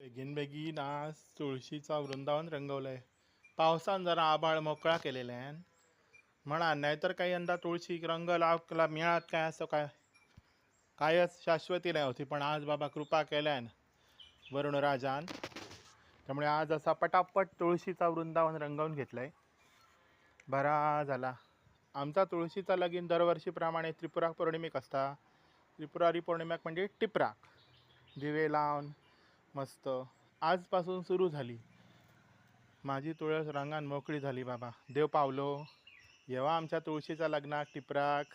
बेगीन बेगीन आज तुळशीचा वृंदावन रंगवलंय. पावसान जरा आभाळ मोकळा केलेल्यान म्हणा नाहीतर काही यंदा तुळशीक रंग लावला मिळात काय असं काय? कायच शाश्वती नाही होती पण आज बाबा कृपा केल्यान वरुणराजान त्यामुळे आज असा पटापट तुळशीचा वृंदावन रंगवून घेतलंय. बरा झाला. आमचा तुळशीचा लगीन दरवर्षीप्रमाणे त्रिपुराक पौर्णिमेक असता. त्रिपुरारी पौर्णिमेक म्हणजे टिपराक. दिवे लावून मस्त. आजपासून सुरू झाली. माझी तुळस रंगान मोकळी झाली बाबा. देव पावलो. येवा आमच्या तुळशीच्या लग्नाक टिपराक.